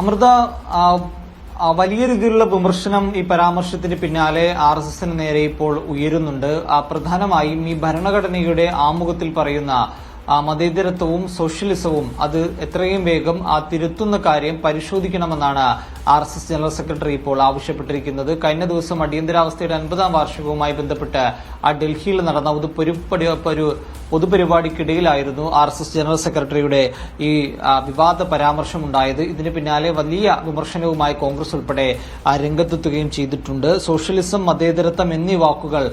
അമൃത വലിയ രീതിയിലുള്ള വിമർശനം ഈ പരാമർശത്തിന് പിന്നാലെ ആർ എസ് എസിന് നേരെ ഇപ്പോൾ ഉയരുന്നുണ്ട്. പ്രധാനമായും ഈ ഭരണഘടനയുടെ ആമുഖത്തിൽ പറയുന്ന മതേതരത്വവും സോഷ്യലിസവും അത് എത്രയും വേഗം ആ തിരുത്തുന്ന കാര്യം പരിശോധിക്കണമെന്നാണ് R S S general secretary ഇപ്പോൾ ആവശ്യപ്പെട്ടിരിക്കുന്നത്. കഴിഞ്ഞ ദിവസം അടിയന്തരാവസ്ഥയുടെ അൻപതാം വാർഷികവുമായി ബന്ധപ്പെട്ട് ആ ഡൽഹിയിൽ നടന്ന ഒരു പൊതുപരിപാടിക്കിടയിലായിരുന്നു ആർ എസ് എസ് ജനറൽ സെക്രട്ടറിയുടെ ഈ വിവാദ പരാമർശം പരാമർശമുണ്ടായത്. ഇതിന് പിന്നാലെ വലിയ വിമർശനവുമായി കോൺഗ്രസ് ഉൾപ്പെടെ രംഗത്തെത്തുകയും ചെയ്തിട്ടുണ്ട്. സോഷ്യലിസം മതേതരത്വം എന്നീ വാക്കുകൾ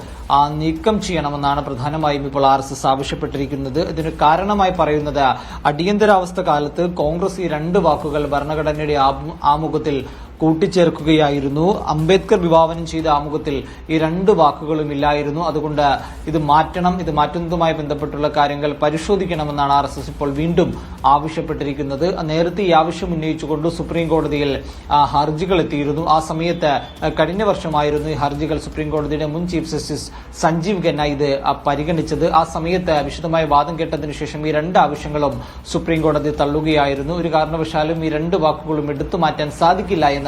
നീക്കം ചെയ്യണമെന്നാണ് പ്രധാനമായും ഇപ്പോൾ ആർ എസ് എസ് ആവശ്യപ്പെട്ടിരിക്കുന്നത്. ഇതിന് കാരണമായി പറയുന്നത് അടിയന്തരാവസ്ഥ കാലത്ത് കോൺഗ്രസ് ഈ രണ്ട് വാക്കുകൾ ഭരണഘടനയുടെ ആമുഖത്തിൽ കൂട്ടിച്ചേർക്കുകയായിരുന്നു. അംബേദ്കർ വിഭാവനം ചെയ്ത ആമുഖത്തിൽ ഈ രണ്ട് വാക്കുകളും ഇല്ലായിരുന്നു. അതുകൊണ്ട് ഇത് മാറ്റണം ഇത് മാറ്റുന്നതുമായി ബന്ധപ്പെട്ടുള്ള കാര്യങ്ങൾ പരിശോധിക്കണമെന്നാണ് ആർ എസ് എസ് ഇപ്പോൾ വീണ്ടും ആവശ്യപ്പെട്ടിരിക്കുന്നത്. നേരത്തെ ഈ ആവശ്യം ഉന്നയിച്ചുകൊണ്ട് സുപ്രീം കോടതിയിൽ ഹർജികൾ എത്തിയിരുന്നു. ആ സമയത്ത് കഴിഞ്ഞ വർഷമായിരുന്നു ഈ ഹർജികൾ സുപ്രീം കോടതിയുടെ മുൻ ചീഫ് ജസ്റ്റിസ് സഞ്ജീവ് ഖന്ന ഇത് പരിഗണിച്ചത്. ആ സമയത്ത് വിശദമായ വാദം കേട്ടതിനു ശേഷം ഈ രണ്ട് ആവശ്യങ്ങളും സുപ്രീം കോടതി തള്ളുകയായിരുന്നു. ഒരു കാരണവശാലും ഈ രണ്ട് വാക്കുകളും എടുത്തു മാറ്റാൻ സാധിക്കില്ല എന്ന്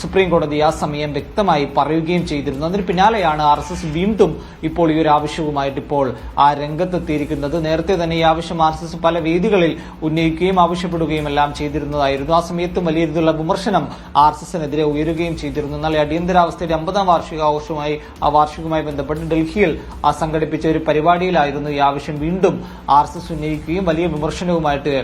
സുപ്രീം കോടതി ആ സമയം വ്യക്തമായി പറയുകയും ചെയ്തിരുന്നു. അതിന് പിന്നാലെയാണ് ആർ എസ് എസ് വീണ്ടും ഇപ്പോൾ ഈ ഒരു ആവശ്യവുമായിട്ട് ഇപ്പോൾ ആ രംഗത്തെത്തിയിരിക്കുന്നത്. നേരത്തെ തന്നെ ഈ ആവശ്യം ആർ എസ് എസ് പല വേദികളിൽ ഉന്നയിക്കുകയും ആവശ്യപ്പെടുകയും എല്ലാം ചെയ്തിരുന്നതായിരുന്നു. ആ സമയത്തും വലിയ രീതിയിലുള്ള വിമർശനം ആർ എസ് എസിനെതിരെ ഉയരുകയും ചെയ്തിരുന്നു. എന്നാൽ അടിയന്തരാവസ്ഥയുടെ അമ്പതാം വാർഷികാഘോഷവുമായി ആ വാർഷികവുമായി ബന്ധപ്പെട്ട് ഡൽഹിയിൽ ആ സംഘടിപ്പിച്ച ഒരു പരിപാടിയിലായിരുന്നു ഈ ആവശ്യം വീണ്ടും ആർ എസ് എസ് ഉന്നയിക്കുകയും വലിയ വിമർശനവുമായിട്ട്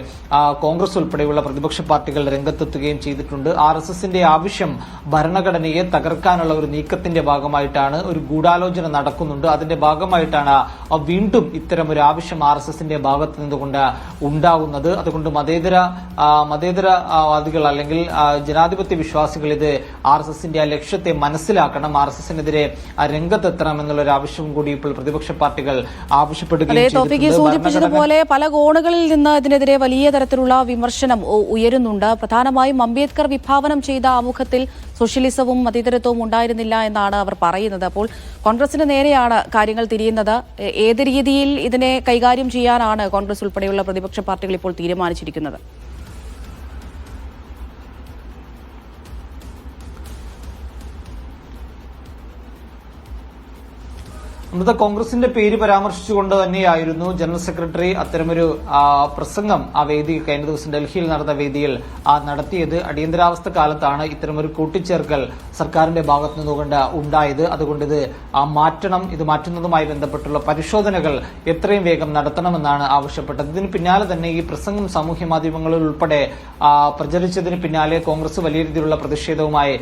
കോൺഗ്രസ് ഉൾപ്പെടെയുള്ള പ്രതിപക്ഷ പാർട്ടികൾ രംഗത്തെത്തുകയും ചെയ്തിട്ടുണ്ട്. ആർ എസ് എസിന്റെ ആവശ്യം ഭരണഘടനയെ തകർക്കാനുള്ള ഒരു നീക്കത്തിന്റെ ഭാഗമായിട്ടാണ് ഒരു ഗൂഢാലോചന നടക്കുന്നുണ്ട്. അതിന്റെ ഭാഗമായിട്ടാണ് വീണ്ടും ഇത്തരം ഒരു ആവശ്യം ആർ എസ് എസിന്റെ ഭാഗത്ത് നിന്നുകൊണ്ട് ഉണ്ടാകുന്നത് അതുകൊണ്ട് മതേതര മതേതരവാദികൾ മതേതര വാദികൾ അല്ലെങ്കിൽ ജനാധിപത്യ വിശ്വാസികൾ ഇത് ആർ എസ് എസിന്റെ ആ ലക്ഷ്യത്തെ മനസ്സിലാക്കണം. ആർ എസ് എസിനെതിരെ രംഗത്തെത്തണം എന്നുള്ള ഒരു ആവശ്യവും കൂടി ഇപ്പോൾ പ്രതിപക്ഷ പാർട്ടികൾ ആവശ്യപ്പെടുകയും സൂചിപ്പിച്ചതുപോലെ പല കോണുകളിൽ നിന്ന് ഇതിനെതിരെ വലിയ തരത്തിലുള്ള വിമർശനം ഉയരുന്നുണ്ട്. പ്രധാനമായും അംബേദ്കർ വിഭാവനം ചെയ്ത ആമുഖത്തിൽ സോഷ്യലിസവും മതേതരത്വവും ഉണ്ടായിരുന്നില്ല എന്നാണ് അവർ പറയുന്നത്. അപ്പോൾ കോൺഗ്രസിന് നേരെയാണ് കാര്യങ്ങൾ തിരിയുന്നത്. ഏത് രീതിയിൽ ഇതിനെ കൈകാര്യം ചെയ്യാനാണ് കോൺഗ്രസ് ഉൾപ്പെടെയുള്ള പ്രതിപക്ഷ പാർട്ടികൾ ഇപ്പോൾ തീരുമാനിച്ചിരിക്കുന്നത്? അമൃത കോൺഗ്രസിന്റെ പേര് പരാമർശിച്ചുകൊണ്ട് തന്നെയായിരുന്നു ജനറൽ സെക്രട്ടറി അത്തരമൊരു പ്രസംഗം ആ വേദി കഴിഞ്ഞ ദിവസം ഡൽഹിയിൽ നടന്ന വേദിയിൽ നടത്തിയത്. അടിയന്തരാവസ്ഥ കാലത്താണ് ഇത്തരമൊരു കൂട്ടിച്ചേർക്കൽ സർക്കാരിന്റെ ഭാഗത്തു നിന്നുകൊണ്ട് ഉണ്ടായത്. അതുകൊണ്ട് ഇത് മാറ്റണം ഇത് മാറ്റുന്നതുമായി ബന്ധപ്പെട്ടുള്ള പരിശോധനകൾ എത്രയും വേഗം നടത്തണമെന്നാണ് ആവശ്യപ്പെട്ടത്. ഇതിന് പിന്നാലെ തന്നെ ഈ പ്രസംഗം സാമൂഹ്യ മാധ്യമങ്ങളിൽ ഉൾപ്പെടെ പ്രചരിച്ചതിന് പിന്നാലെ കോൺഗ്രസ് വലിയ രീതിയിലുള്ള പ്രതിഷേധവുമായി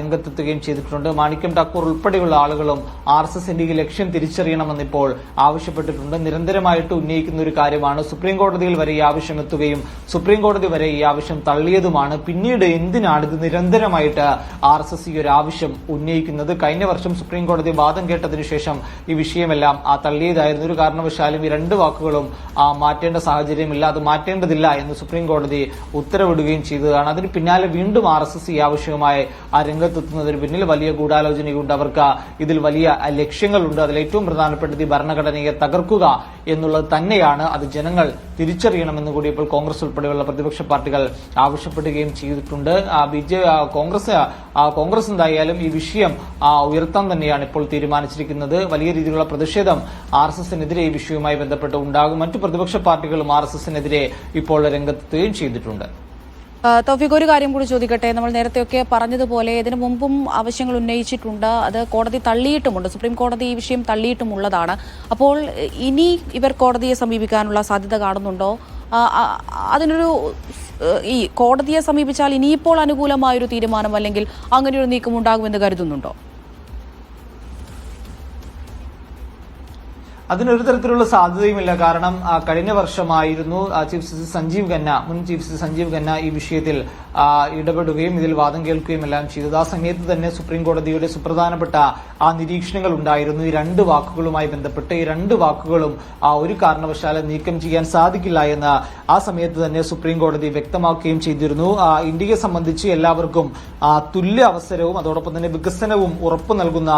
രംഗത്തെത്തുകയും ചെയ്തിട്ടുണ്ട്. മാണിക്യം ഠാക്കൂർ ഉൾപ്പെടെയുള്ള ആളുകളും ആർ എസ് എസിന്റെ ലക്ഷ്യം തിരിച്ചറിയണമെന്ന് ഇപ്പോൾ ആവശ്യപ്പെട്ടിട്ടുണ്ട്. നിരന്തരമായിട്ട് ഉന്നയിക്കുന്ന ഒരു കാര്യമാണ് സുപ്രീം കോടതിയിൽ വരെ ഈ ആവശ്യം എത്തുകയും സുപ്രീം കോടതി വരെ ഈ ആവശ്യം തള്ളിയതുമാണ്. പിന്നീട് എന്തിനാണ് ഇത് നിരന്തരമായിട്ട് ആർ എസ് എസ് ഈ ഒരു ആവശ്യം ഉന്നയിക്കുന്നത്? കഴിഞ്ഞ വർഷം സുപ്രീം കോടതി വാദം കേട്ടതിനു ശേഷം ഈ വിഷയമെല്ലാം ആ തള്ളിയതായിരുന്നു. ഒരു കാരണവശാലും ഈ രണ്ട് വാക്കുകളും ആ മാറ്റേണ്ട സാഹചര്യമില്ല അത് മാറ്റേണ്ടതില്ല എന്ന് സുപ്രീം കോടതി ഉത്തരവിടുകയും ചെയ്തതാണ്. അതിന് പിന്നാലെ വീണ്ടും ആർ എസ് എസ് ഈ ആവശ്യവുമായി ആ രംഗത്തെത്തുന്നതിന് പിന്നിൽ വലിയ ഗൂഢാലോചനയുണ്ട്. അവർക്ക് ഇതിൽ വലിയ ലക്ഷ്യങ്ങളുണ്ട്. അതിൽ ഏറ്റവും പ്രധാനപ്പെട്ടത് ഈ ഭരണഘടനയെ തകർക്കുക എന്നുള്ളത് തന്നെയാണ് അത് ജനങ്ങൾ തിരിച്ചറിയണമെന്ന് കൂടി ഇപ്പോൾ കോൺഗ്രസ് ഉൾപ്പെടെയുള്ള പ്രതിപക്ഷ പാർട്ടികൾ ആവശ്യപ്പെടുകയും ചെയ്തിട്ടുണ്ട്. ബി ജെ കോൺഗ്രസ് കോൺഗ്രസ് എന്തായാലും ഈ വിഷയം ഉയർത്താൻ തന്നെയാണ് ഇപ്പോൾ തീരുമാനിച്ചിരിക്കുന്നത്. വലിയ രീതിയിലുള്ള പ്രതിഷേധം ആർ എസ് എസിനെതിരെ ഈ വിഷയവുമായി ബന്ധപ്പെട്ട് ഉണ്ടാകും. മറ്റു പ്രതിപക്ഷ പാർട്ടികളും ആർ എസ് എസിനെതിരെ ഇപ്പോൾ രംഗത്തെത്തുകയും ചെയ്തിട്ടുണ്ട്. ആ, തൗഫീഖ് ഒരു കാര്യം കൂടി ചോദിക്കട്ടെ? നമ്മൾ നേരത്തെയൊക്കെ പറഞ്ഞതുപോലെ ഇതിനു മുമ്പും ആവശ്യങ്ങൾ ഉന്നയിച്ചിട്ടുണ്ട്. അത് കോടതി തള്ളിയിട്ടുമുണ്ട്. സുപ്രീം കോടതി ഈ വിഷയം തള്ളിയിട്ടുമുള്ളതാണ്. അപ്പോൾ ഇനി ഇവർ കോടതിയെ സമീപിക്കാനുള്ള സാധ്യത കാണുന്നുണ്ടോ? അതിനൊരു ഈ കോടതിയെ സമീപിച്ചാൽ ഇനിയിപ്പോൾ അനുകൂലമായൊരു തീരുമാനം അല്ലെങ്കിൽ അങ്ങനെയൊരു നീക്കം ഉണ്ടാകുമെന്ന് കരുതുന്നുണ്ടോ? അതിനൊരു തരത്തിലുള്ള സാധ്യതയുമില്ല. കാരണം കഴിഞ്ഞ വർഷമായിരുന്നു ചീഫ് ജസ്റ്റിസ് സഞ്ജീവ് ഖന്ന മുൻ ചീഫ് ജസ്റ്റിസ് സഞ്ജീവ് ഖന്ന ഈ വിഷയത്തിൽ ഇടപെടുകയും ഇതിൽ വാദം കേൾക്കുകയും എല്ലാം ചെയ്തത്. ആ സമയത്ത് തന്നെ സുപ്രീം കോടതിയുടെ സുപ്രധാനപ്പെട്ട ആ നിരീക്ഷണങ്ങൾ ഉണ്ടായിരുന്നു. ഈ രണ്ട് വാക്കുകളുമായി ബന്ധപ്പെട്ട് ഈ രണ്ട് വാക്കുകളും ഒരു കാരണവശാലും നീക്കം ചെയ്യാൻ സാധിക്കില്ല എന്ന് ആ സമയത്ത് തന്നെ സുപ്രീം കോടതി വ്യക്തമാക്കുകയും ചെയ്തിരുന്നു. ഇന്ത്യയെ സംബന്ധിച്ച് എല്ലാവർക്കും തുല്യ അവസരവും അതോടൊപ്പം തന്നെ വികസനവും ഉറപ്പു നൽകുന്ന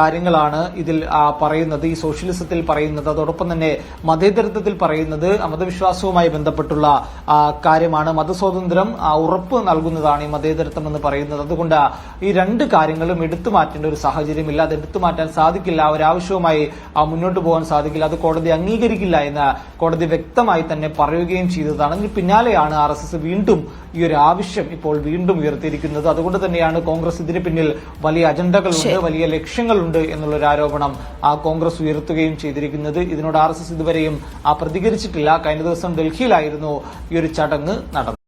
കാര്യങ്ങളാണ് ഇതിൽ പറയുന്നത്. ഈ സോഷ്യലിസത്തെ മതത്തിൽ പറയുന്നത് അതോടൊപ്പം തന്നെ മതേതരത്വത്തിൽ പറയുന്നത് മതവിശ്വാസവുമായി ബന്ധപ്പെട്ടുള്ള കാര്യമാണ്. മതസ്വാതന്ത്ര്യം ഉറപ്പ് നൽകുന്നതാണ് ഈ മതേതരത്വം എന്ന് പറയുന്നത്. അതുകൊണ്ട് ഈ രണ്ട് കാര്യങ്ങളും എടുത്തു മാറ്റേണ്ട ഒരു സാഹചര്യമില്ല. അത് എടുത്തു മാറ്റാൻ സാധിക്കില്ല. ഒരാവശ്യവുമായി മുന്നോട്ട് പോകാൻ സാധിക്കില്ല. അത് കോടതി അംഗീകരിക്കില്ല എന്ന് കോടതി വ്യക്തമായി തന്നെ പറയുകയും ചെയ്തതാണ്. അതിന് പിന്നാലെയാണ് ആർ എസ് എസ് വീണ്ടും ഈ ഒരു ആവശ്യം ഇപ്പോൾ വീണ്ടും ഉയർത്തിയിരിക്കുന്നത്. അതുകൊണ്ട് തന്നെയാണ് കോൺഗ്രസ് ഇതിന് പിന്നിൽ വലിയ അജണ്ടകളുണ്ട് വലിയ ലക്ഷ്യങ്ങളുണ്ട് എന്നുള്ള ഒരു ആരോപണം ആ കോൺഗ്രസ് ഉയർത്തുകയും ചെയ്തിരിക്കുന്നത്. ഇതിനോട് ആർ എസ് എസ് ഇതുവരെയും പ്രതികരിച്ചിട്ടില്ല. കഴിഞ്ഞ ദിവസം ഡൽഹിയിലായിരുന്നു ഈ ഒരു ചടങ്ങ് നടന്നത്.